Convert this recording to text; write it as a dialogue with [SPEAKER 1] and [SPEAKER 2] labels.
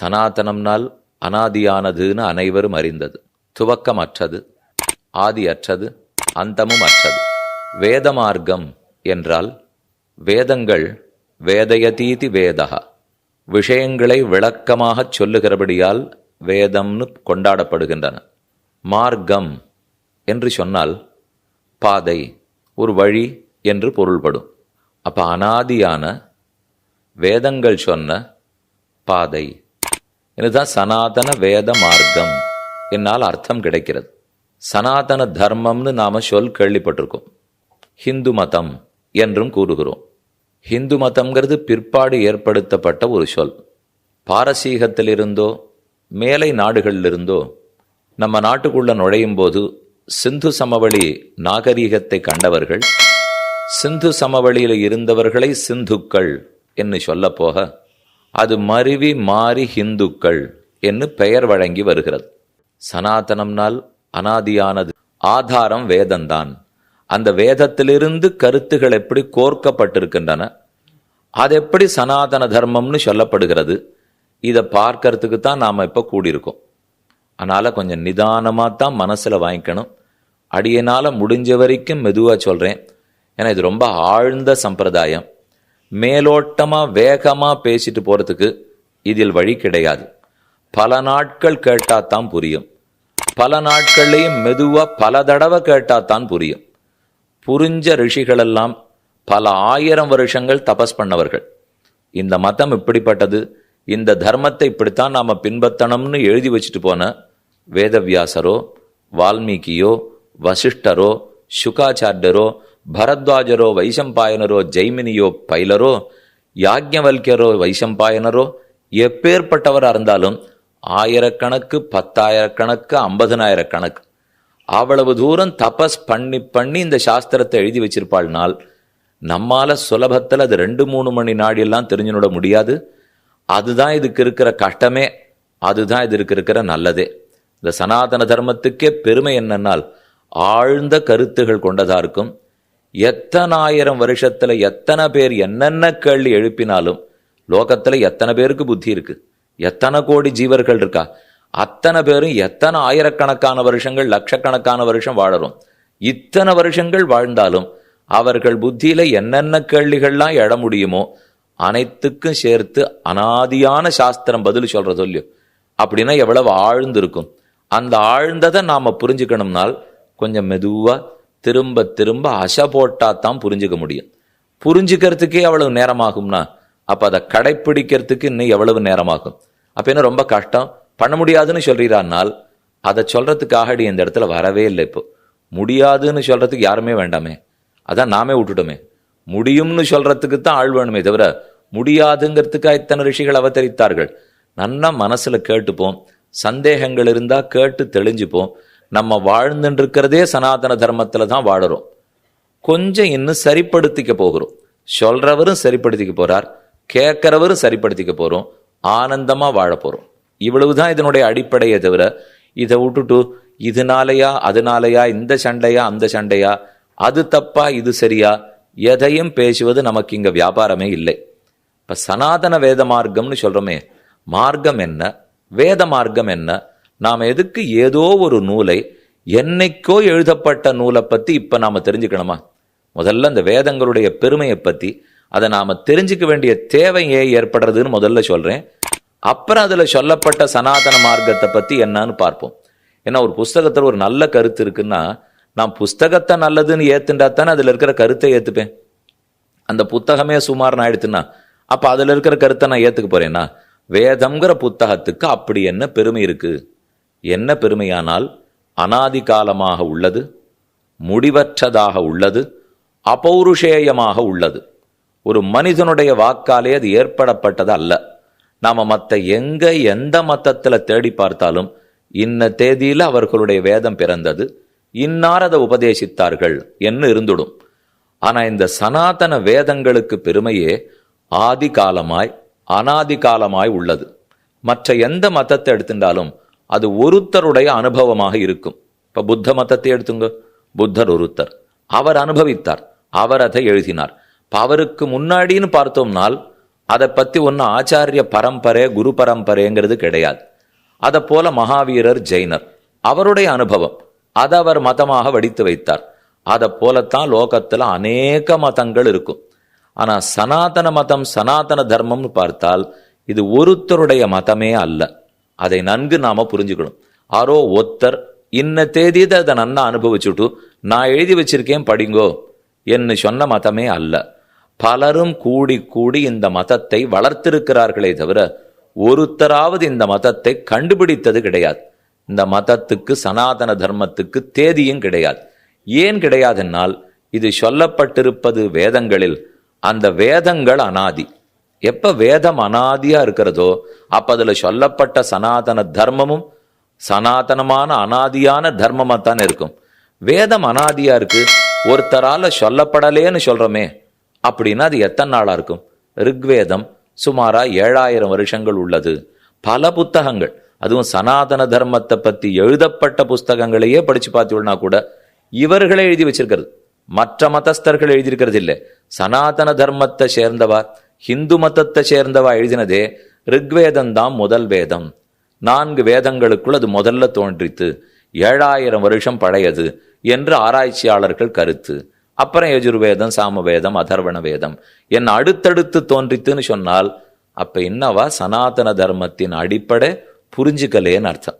[SPEAKER 1] சனாதனம்னால் அனாதியானதுன்னு அனைவரும் அறிந்தது. துவக்கம் அற்றது அந்தமும் அற்றது வேத மார்க்கம் என்றால் வேதங்கள் வேதயதீதி வேதகா விஷயங்களை விளக்கமாகச் சொல்லுகிறபடியால் வேதம்னு கொண்டாடப்படுகின்றன. மார்க்கம் என்று சொன்னால் பாதை ஒரு வழி என்று பொருள்படும். அப்போ அனாதியான வேதங்கள் சொன்ன பாதை இதுதான் சனாதன வேத மார்க்கம் என்னால் அர்த்தம் கிடைக்கிறது. சனாதன தர்மம்னு நாம் சொல் கேள்விப்பட்டிருக்கோம். ஹிந்து மதம் என்றும் கூறுகிறோம். ஹிந்து மதம்ங்கிறது பிற்பாடு ஏற்படுத்தப்பட்ட ஒரு சொல். பாரசீகத்திலிருந்தோ மேலை நாடுகளிலிருந்தோ நம்ம நாட்டுக்குள்ள நுழையும் போது சிந்து சமவெளி நாகரீகத்தை கண்டவர்கள் சிந்து சமவெளியில் இருந்தவர்களை சிந்துக்கள் என்று சொல்லப்போக போக அது மருவி மாறி ஹிந்துக்கள் என்று பெயர் வழங்கி வருகிறது. சனாதனம்னால் அனாதியானது ஆதாரம் வேதம்தான். அந்த வேதத்திலிருந்து கருத்துகள் எப்படி கோர்க்கப்பட்டிருக்கின்றன அது எப்படி சனாதன தர்மம்னு சொல்லப்படுகிறது இதை பார்க்கறதுக்கு தான் நாம் இப்போ கூடியிருக்கோம். அதனால் கொஞ்சம் நிதானமாக தான் மனசில் வாங்கிக்கணும். அடியனால் முடிஞ்ச வரைக்கும் மெதுவாக சொல்கிறேன் ஏன்னா இது ரொம்ப ஆழ்ந்த சம்பிரதாயம். மேலோட்டமாக வேகமாக பேசிட்டு போகிறதுக்கு இதில் வழி கிடையாது. பல நாட்கள் கேட்டால் தான் புரியும். பல நாட்கள்லையும் மெதுவாக பல தடவை கேட்டால் தான் புரியும். புரிஞ்ச ரிஷிகளெல்லாம் பல ஆயிரம் வருஷங்கள் தபஸ் பண்ணவர்கள். இந்த மதம் இப்படிப்பட்டது இந்த தர்மத்தை இப்படித்தான் நாம் பின்பற்றணும்னு எழுதி வச்சுட்டு போன வேதவியாசரோ வால்மீகியோ வசிஷ்டரோ சுகாச்சாரியரோ பரத்வாஜரோ வைசம்பாயனரோ ஜெய்மினியோ பைலரோ யாக்ஞவல்யரோ வைசம்பாயனரோ எப்பேற்பட்டவராக இருந்தாலும் ஆயிரக்கணக்கு பத்தாயிரக்கணக்கு ஐம்பதனாயிரக்கணக்கு. அவ்வளவு தூரம் தபஸ் பண்ணி பண்ணி இந்த சாஸ்திரத்தை எழுதி வச்சிருப்பாள்னால் நம்மால் சுலபத்தில் அது ரெண்டு மூணு மணி நாடியெல்லாம் தெரிஞ்சுனோட முடியாது. அதுதான் இதுக்கு இருக்கிற கஷ்டமே. அதுதான் இதுக்கு இருக்கிற நல்லதே. இந்த சனாதன தர்மத்துக்கே பெருமை என்னன்னால் ஆழ்ந்த கருத்துகள் கொண்டதாக இருக்கும். எத்தனாயிரம் வருஷத்தில் எத்தனை பேர் என்னென்ன கேள்வி எழுப்பினாலும் லோகத்தில் எத்தனை பேருக்கு புத்தி இருக்கு? எத்தனை கோடி ஜீவர்கள் இருக்கா? அத்தனை பேரும் எத்தனை ஆயிரக்கணக்கான வருஷங்கள் லட்சக்கணக்கான வருஷம் வாழறோம்? இத்தனை வருஷங்கள் வாழ்ந்தாலும் அவர்கள் புத்தியில என்னென்ன கேள்விகள்லாம் எழ முடியுமோ அனைத்துக்கும் சேர்த்து அனாதியான சாஸ்திரம் பதில் சொல்ற சொல்லியோ அப்படின்னா எவ்வளவு ஆழ்ந்திருக்கும். அந்த ஆழ்ந்ததை நாம புரிஞ்சுக்கணும்னால் கொஞ்சம் மெதுவாக திரும்ப திரும்ப அசை போட்டால் தான் புரிஞ்சுக்க முடியும். புரிஞ்சுக்கிறதுக்கே எவ்வளவு நேரமாகும்னா அப்போ அதை கடைப்பிடிக்கிறதுக்கு இன்னும் எவ்வளவு நேரமாகும். அப்போ என்ன ரொம்ப கஷ்டம்? பண்ண முடியாதுன்னு சொல்கிறான்னால் அதை சொல்கிறதுக்காகடி இந்த இடத்துல வரவே இல்லை இப்போ. முடியாதுன்னு சொல்கிறதுக்கு யாருமே வேண்டாமே. அதான் நாமே விட்டுட்டோமே. முடியும்னு சொல்கிறதுக்கு தான் ஆள் வேணுமே தவிர முடியாதுங்கிறதுக்கா இத்தனை ரிஷிகள் அவதரித்தார்கள். நன்னா மனசில் கேட்டுப்போம். சந்தேகங்கள் இருந்தால் கேட்டு தெளிஞ்சுப்போம். நம்ம வாழ்ந்துட்டு இருக்கிறதே சனாதன தர்மத்தில் தான் வாழறோம். கொஞ்சம் இன்னும் சரிப்படுத்திக்க போகிறோம். சொல்றவரும் சரிப்படுத்திக்க போறார் கேட்குறவரும் சரிப்படுத்திக்க போறோம் ஆனந்தமா வாழ போறோம். இவ்வளவுதான் இதனுடைய அடிப்படையை தவிர இதை விட்டுட்டு இதனாலயா அதனாலயா இந்த சண்டையா அந்த சண்டையா அது தப்பா இது சரியா எதையும் பேசுவது நமக்கு இங்க வியாபாரமே இல்லை. இப்ப சனாதன வேத மார்க்கம்னு சொல்றோமே மார்க்கம் என்ன வேத மார்க்கம் என்ன நாம் எதுக்கு ஏதோ ஒரு நூலை என்னைக்கோ எழுதப்பட்ட நூலை பற்றி இப்போ நாம் தெரிஞ்சுக்கணுமா? முதல்ல இந்த வேதங்களுடைய பெருமையை பற்றி அதை நாம் தெரிஞ்சுக்க வேண்டிய தேவை ஏன் ஏற்படுறதுன்னு முதல்ல சொல்கிறேன் அப்புறம் அதில் சொல்லப்பட்ட சனாதன மார்க்கத்தை பற்றி என்னன்னு பார்ப்போம். ஏன்னா ஒரு புஸ்தகத்தில் ஒரு நல்ல கருத்து இருக்குன்னா நான் புஸ்தகத்தை நல்லதுன்னு ஏத்துண்டா தானே அதில் இருக்கிற கருத்தை ஏற்றுப்பேன் அந்த புத்தகமே சுமார் ஆயிடுத்துன்னா அப்போ அதில் இருக்கிற கருத்தை நான் ஏற்றுக்க போகிறேன்னா வேதம்ங்கிற புத்தகத்துக்கு அப்படி என்ன பெருமை இருக்குது என்ன பெருமையானால் அனாதி காலமாக உள்ளது முடிவற்றதாக உள்ளது அபௌருஷேயமாக உள்ளது. ஒரு மனிதனுடைய வாக்காலே அது ஏற்படப்பட்டது அல்ல. நாம் மற்ற எங்க எந்த மத்தத்தில் தேடி பார்த்தாலும் இன்ன தேதியில் அவர்களுடைய வேதம் பிறந்தது இன்னார் அதை உபதேசித்தார்கள் என்று இருந்துடும். ஆனால் இந்த சனாதன வேதங்களுக்கு பெருமையே ஆதி காலமாய் அனாதி காலமாய் உள்ளது. மற்ற எந்த மதத்தை எடுத்துட்டாலும் அது ஒருத்தருடைய அனுபவமாக இருக்கும். இப்போ புத்த மதத்தை எடுத்துங்க. புத்தர் ஒருத்தர். அவர் அனுபவித்தார். அவர் அதை எழுதினார். இப்போ அவருக்கு முன்னாடின்னு பார்த்தோம்னால் அதை பற்றி ஒன்றும் ஆச்சாரிய பரம்பரை குரு பரம்பரைங்கிறது கிடையாது. அதை போல மகாவீரர் ஜெயினர். அவருடைய அனுபவம். அதை அவர் மதமாக வடித்து வைத்தார். அதை போலத்தான் லோகத்தில் அநேக மதங்கள் இருக்கும். ஆனால் சனாதன மதம் சனாதன தர்மம்னு பார்த்தால் இது ஒருத்தருடைய மதமே அல்ல. அதை நன்கு நாம புரிஞ்சுக்கணும். ஆரோ ஒத்தர் இன்ன தேதியதை அதை நன்னா அனுபவிச்சுட்டு நான் எழுதி வச்சிருக்கேன் படிங்கோ என்று சொன்ன மதமே அல்ல. பலரும் கூடி கூடி இந்த மதத்தை வளர்த்திருக்கிறார்களே தவிர ஒருத்தராவது இந்த மதத்தை கண்டுபிடித்தது கிடையாது. இந்த மதத்துக்கு சனாதன தர்மத்துக்கு தேதியும் கிடையாது. ஏன் கிடையாதுன்னால் இது சொல்லப்பட்டிருப்பது வேதங்களில். அந்த வேதங்கள் அனாதி. எப்ப வேதம் அனாதியா இருக்கிறதோ அப்ப அதுல சொல்லப்பட்ட சனாதன தர்மமும் சனாதனமான அனாதியான தர்மமா தானே இருக்கும். வேதம் அனாதியா இருக்கு ஒருத்தரால சொல்லப்படலேன்னு சொல்றோமே அப்படின்னா அது எத்தனை நாளா இருக்கும்? ரிக்வேதம் சுமாரா ஏழாயிரம் வருஷங்கள் உள்ளது. பல புத்தகங்கள் அதுவும் சனாதன தர்மத்தை பத்தி எழுதப்பட்ட புஸ்தகங்களையே படிச்சு பார்த்தீங்கன்னா கூட இவர்களே எழுதி வச்சிருக்கிறது. மற்ற மதஸ்தர்கள் எழுதியிருக்கிறது இல்லை சனாதன தர்மத்தை சேர்ந்தவர் ஹிந்து மதத்தை சேர்ந்தவா எழுதினதே ரிக்வேதம் தான் முதல் வேதம். நான்கு வேதங்களுக்குள் அது முதல்ல தோன்றித்து ஏழாயிரம் வருஷம் பழையது என்று ஆராய்ச்சியாளர்கள் கருத்து. அப்புறம் யஜுர்வேதம் சாமவேதம் அதர்வண வேதம். என் அடுத்தடுத்து தோன்றித்துன்னு சொன்னால் அப்போ என்னவா சனாதன தர்மத்தின் அடிப்படை புரிஞ்சுக்கலேன்னு அர்த்தம்.